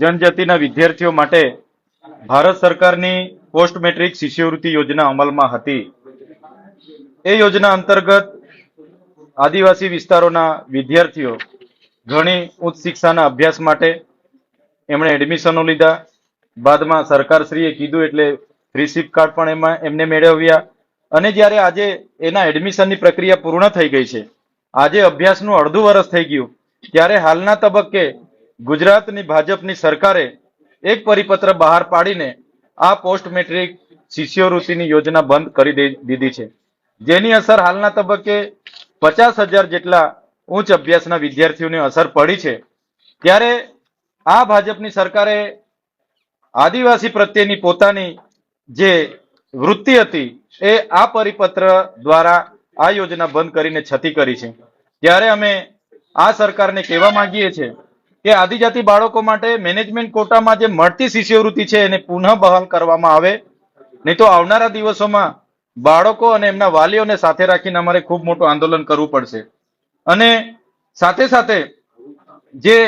જનજાતિના વિદ્યાર્થીઓ માટે ભારત સરકારની પોસ્ટ મેટ્રિક શિષ્યવૃત્તિ યોજના અમલમાં હતી. એ યોજના અંતર્ગત આદિવાસી વિસ્તારોના વિદ્યાર્થીઓ ઘણી ઉચ્ચ શિક્ષાના અભ્યાસ માટે એમણે એડમિશનો લીધા. બાદમાં સરકારશ્રીએ કીધું એટલે ફ્રી શિપ કાર્ડ પણ એમાં એમને મેળવ્યા. અને જ્યારે આજે એના એડમિશનની પ્રક્રિયા પૂર્ણ થઈ ગઈ છે, આજે અભ્યાસનું અડધું વર્ષ થઈ ગયું, ત્યારે હાલના તબક્કે ગુજરાતની ભાજપની સરકારે એક પરિપત્ર બહાર પાડીને આ પોસ્ટ મેટ્રિક શિષ્યવૃત્તિની યોજના બંધ કરી દીધી છે. જેની અસર હાલના તબક્કે પચાસ હજાર જેટલા ઉચ્ચ અભ્યાસના વિદ્યાર્થીઓને અસર પડી છે. ત્યારે આ ભાજપની સરકારે આદિવાસી પ્રત્યેની પોતાની જે વૃત્તિ હતી એ આ પરિપત્ર દ્વારા આ યોજના બંધ કરીને છતી કરી છે. ત્યારે અમે આ સરકારને કહેવા માંગીએ છીએ કે આદિજાતિ બાળકો માટે મેનેજમેન્ટ કોટામાં જે મળતી શિષ્યવૃત્તિ છે એને પુનઃ બહાલ કરવામાં આવે. નહીં તો આવનારા દિવસોમાં બાળકો અને એમના વાલીઓને સાથે રાખીને અમારે ખૂબ મોટું આંદોલન કરવું પડશે. અને સાથે સાથે જે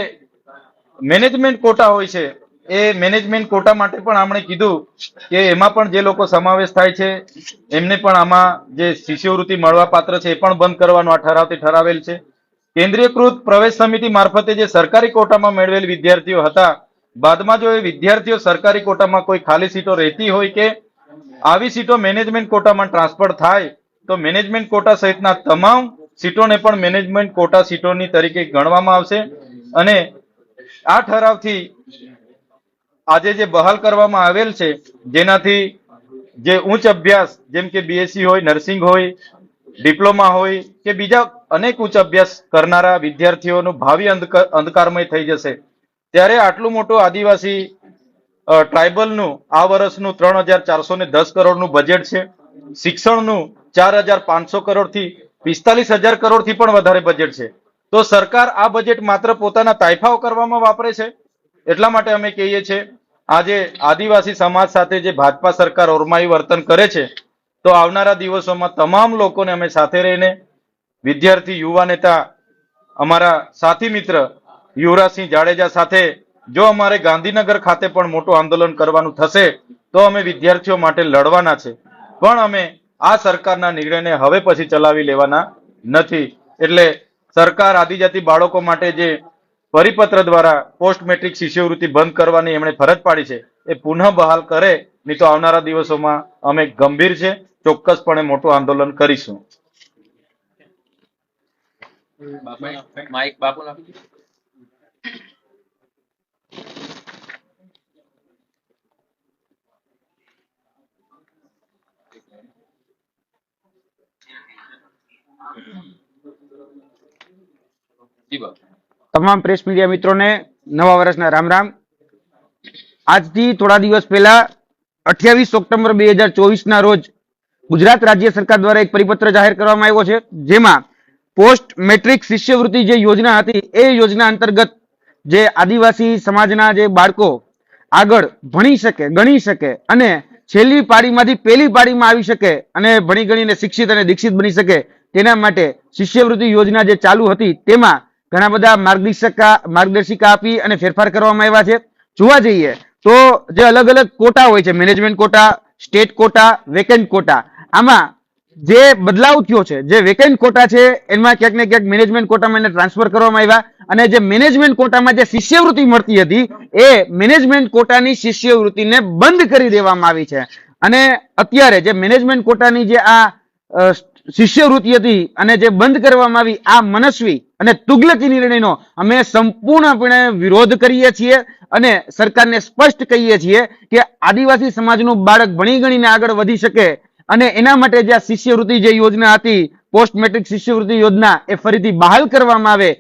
મેનેજમેન્ટ કોટા હોય છે, એ મેનેજમેન્ટ કોટા માટે પણ આપણે કીધું કે એમાં પણ જે લોકો સમાવેશ થાય છે, એમને પણ આમાં જે શિષ્યવૃત્તિ મળવા પાત્ર છે એ પણ બંધ કરવાનો આ ઠરાવથી ઠરાવેલ છે. કેન્દ્રીયકૃત પ્રવેશ સમિતિ મારફતે જે સરકારી કોટામાં મેળવેલ વિદ્યાર્થીઓ હતા, બાદમાં જો એ વિદ્યાર્થીઓ સરકારી કોટામાં કોઈ ખાલી સીટો રહેતી હોય કે આવી સીટો મેનેજમેન્ટ કોટામાં ટ્રાન્સફર થાય, તો મેનેજમેન્ટ કોટા સહિતના તમામ સીટોને પણ મેનેજમેન્ટ કોટા સીટોની તરીકે ગણવામાં આવશે. અને આ ઠરાવથી આજે જે બહાલ કરવામાં આવેલ છે, જેનાથી જે ઉચ્ચ અભ્યાસ, જેમ કે બીએસસી હોય નર્સિંગ હોય ડિપ્લોમા હોય કે બીજા અનેક ઉચ્ચ અભ્યાસ કરનારા વિદ્યાર્થીઓનું ભાવિ અંધકારમય થઈ જશે. ત્યારે આટલું મોટું આદિવાસી ટ્રાઇબલનું આ વર્ષનું ત્રણ હજાર ચારસો કરોડનું બજેટ છે. શિક્ષણનું ચાર હજાર પાંચસો કરોડથી પિસ્તાલીસ હજાર કરોડથી પણ વધારે બજેટ છે. તો સરકાર આ બજેટ માત્ર પોતાના તાયફાઓ કરવામાં વાપરે છે? એટલા માટે અમે કહીએ છીએ, આજે આદિવાસી સમાજ સાથે જે ભાજપા સરકાર ઓરમાઈ વર્તન કરે છે તો આવનારા દિવસોમાં તમામ લોકોને અમે સાથે રહીને વિદ્યાર્થી, યુવા નેતા, અમારા સાથી મિત્ર યુવરાજસિંહ જાડેજા સાથે જો અમારે ગાંધીનગર ખાતે પણ મોટું આંદોલન કરવાનું થશે, તો અમે વિદ્યાર્થીઓ માટે લડવાના છે. પણ અમે આ સરકારના નિર્ણયને હવે પછી ચલાવી લેવાના નથી. એટલે સરકાર આદિજાતિ બાળકો માટે જે પરિપત્ર દ્વારા પોસ્ટ મેટ્રિક શિષ્યવૃત્તિ બંધ કરવાની એમણે ફરજ પાડી છે, એ પુનઃ બહાલ કરે, નહીં તો આવનારા દિવસોમાં અમે ગંભીર છે. ચોક્કસપણે મોટું આંદોલન કરીશું. માઇક બાપુ તમામ પ્રેસ મીડિયા મિત્રોને નવા વર્ષના રામ રામ. આજથી થોડા દિવસ પહેલા અઠ્યાવીસ ઓક્ટોબર બે હજાર ચોવીસ ના રોજ ગુજરાત રાજ્ય સરકાર દ્વારા એક પરિપત્ર જાહેર કરવામાં આવ્યો છે, જેમાં પોસ્ટ મેટ્રિક શિષ્યવૃત્તિ જે યોજના હતી, એ યોજના અંતર્ગત જે આદિવાસી સમાજના જે બાળકો આગળ ભણી શકે, ગણી શકે અને છેલ્લી પાડીમાંથી પહેલી પાડીમાં આવી શકે અને ભણી ગણીને શિક્ષિત અને દીક્ષિત બની શકે, તેના માટે શિષ્યવૃત્તિ યોજના જે ચાલુ હતી, તેમાં ઘણા બધા માર્ગદર્શિકા માર્ગદર્શિકા આપી અને ફેરફાર કરવામાં આવ્યા છે. જોવા જઈએ તો જે અલગ અલગ કોટા હોય છે, management quota, state quota, vacant quota આમાં જે બદલાવ થયો છે, જે વેકેન્ટ કોટા છે, એમાં ક્યાંક ને ક્યાંક મેનેજમેન્ટ કોટામાં ટ્રાન્સફર કરવામાં આવ્યા અને જે મેનેજમેન્ટ કોટામાં જે શિષ્યવૃત્તિ મળતી હતી, એ મેનેજમેન્ટ કોટાની શિષ્યવૃત્તિને બંધ કરી દેવામાં આવી છે. અને અત્યારે જે મેનેજમેન્ટ કોટાની જે આ શિષ્યવૃત્તિ હતી અને જે બંધ કરવામાં આવી, આ મનસ્વી અને તુગલકી નિર્ણયનો અમે સંપૂર્ણપણે વિરોધ કરીએ છીએ અને સરકારને સ્પષ્ટ કહીએ છીએ કે આદિવાસી સમાજનું બાળક ભણી ગણીને આગળ વધી શકે અને એના માટે જે આ શિષ્યવૃત્તિ જે યોજના હતી, પોસ્ટ મેટ્રિક શિષ્યવૃત્તિ યોજના, એ ફરીથી બહાલ કરવામાં આવે.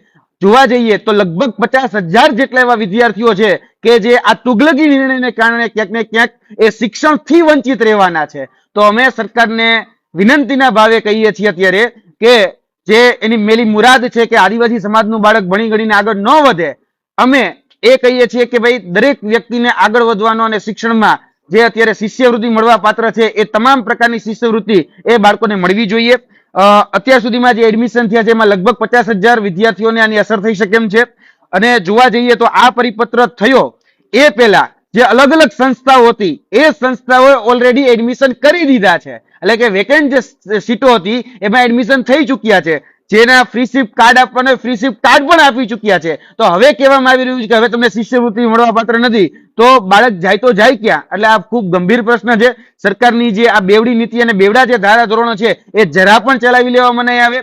જોવા જઈએ તો લગભગ પચાસ હજાર જેટલા એવા વિદ્યાર્થીઓ છે કે જે આ તુગલકી નિર્ણયને કારણે ક્યાંક ને ક્યાંક એ શિક્ષણથી વંચિત રહેવાના છે. તો અમે સરકારને વિનંતીના ભાવે કહીએ છીએ અત્યારે કે જે એની મેલી મુરાદ છે કે આદિવાસી સમાજનું બાળક ભણી ગણીને આગળ ન વધે, અમે એ કહીએ છીએ કે ભાઈ દરેક વ્યક્તિને આગળ વધવાનો અને શિક્ષણમાં જે અત્યારે શિષ્યવૃત્તિ મળવા પાત્ર છે, એ તમામ પ્રકારની શિષ્યવૃત્તિ એ બાળકોને મળવી જોઈએ. અત્યાર સુધીમાં જે એડમિશન થયા છે, એમાં લગભગ પચાસ હજાર વિદ્યાર્થીઓને આની અસર થઈ શકે એમ છે. અને જોવા જઈએ તો આ પરિપત્ર થયો એ પહેલા જે અલગ અલગ સંસ્થાઓ હતી, એ સંસ્થાઓએ ઓલરેડી એડમિશન કરી દીધા છે. એટલે કે વેકેન્ટ જે સીટો હતી, એમાં એડમિશન થઈ ચૂક્યા છે. જેના ફ્રી શિફ્ટ કાર્ડ આપવાના ફ્રી શિફ્ટ કાર્ડ પણ આપી ચૂક્યા છે. તો હવે કહેવામાં આવી રહ્યું છે કે હવે તમને શિષ્યવૃત્તિ મળવા પાત્ર નથી. તો બાળક જાય તો જાય ક્યાં? એટલે આ ખૂબ ગંભીર પ્રશ્ન છે. સરકારની જે આ બેવડી નીતિ અને બેવડા જે ધારા ધોરણો છે, એ જરા પણ ચલાવી લેવામાં નહીં આવે.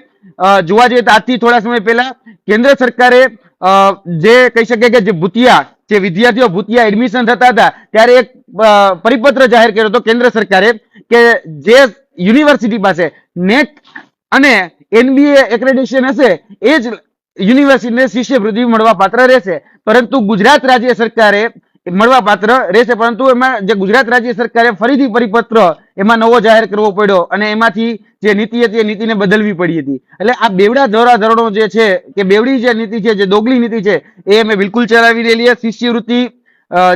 જોવા જઈએ તો આજથી થોડા સમય પહેલા કેન્દ્ર સરકારે જે કહી શકે કે જે ભૂતિયા, જે વિદ્યાર્થીઓ ભૂતિયા એડમિશન થતા હતા, ત્યારે એક પરિપત્ર જાહેર કર્યો હતો કેન્દ્ર સરકારે કે જે યુનિવર્સિટી પાસે નેટ અને એનબીએ એક્રેડિશન હશે, એ જ યુનિવર્સિટીને શિષ્યવૃત્તિ મળવા પાત્ર રહેશે. પરંતુ ગુજરાત રાજ્ય સરકારે મળવા પાત્ર રહેશે, પરંતુ એમાં જે ગુજરાત રાજ્ય સરકારે ફરીથી પરિપત્ર એમાં નવો જાહેર કરવો પડ્યો અને એમાંથી જે નીતિ હતી એ નીતિને બદલવી પડી હતી. એટલે આ બેવડા ધોરા ધોરણો જે છે, કે બેવડી જે નીતિ છે, જે દોગલી નીતિ છે, એ અમે બિલકુલ ચલાવી રહેલી છે. શિષ્યવૃત્તિ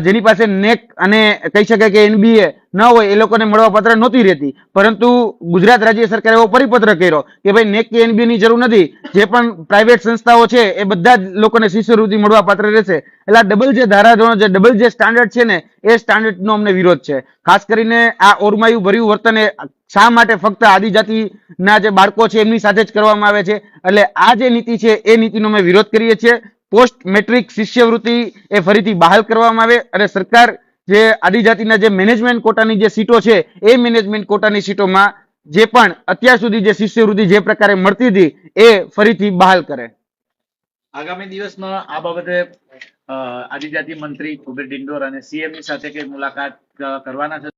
જેની પાસે નેક અને કહી શકાય કે એનબીએ ન હોય એ લોકોને મળવા પાત્ર નહોતી રહેતી. પરંતુ ગુજરાત રાજ્ય સરકારે એવો પરિપત્ર કર્યો કે ભાઈ નેક કે એનબીની જરૂર નથી. જે પણ પ્રાઇવેટ સંસ્થાઓ છે એ બધા જ લોકોને શિષ્યવૃત્તિ મળવા પાત્ર રહેશે. એટલે ડબલ જે ધારાધોરણ જે ડબલ જે સ્ટાન્ડર્ડ છે ને, એ સ્ટાન્ડર્ડનો અમને વિરોધ છે. ખાસ કરીને આ ઓરમાયું ભર્યું વર્તન એ શા માટે ફક્ત આદિજાતિના જે બાળકો છે એમની સાથે જ કરવામાં આવે છે? એટલે આ જે નીતિ છે, એ નીતિનો અમે વિરોધ કરીએ છીએ. પોસ્ટ મેટ્રિક શિષ્યવૃત્તિ એ ફરીથી બહાલ કરવામાં આવે અને સરકાર જે આદિજાતિના જે મેનેજમેન્ટ કોટાની જે સીટો છે, એ મેનેજમેન્ટ કોટાની સીટોમાં જે પણ અત્યાર સુધી જે શિષ્યવૃત્તિ જે પ્રકારે મળતી હતી, એ ફરીથી બહાલ કરે. આગામી દિવસમાં આ બાબતે આદિજાતિ મંત્રી કુબેર ડિંડોર અને સીએમની સાથે કઈ મુલાકાત કરવાના છે?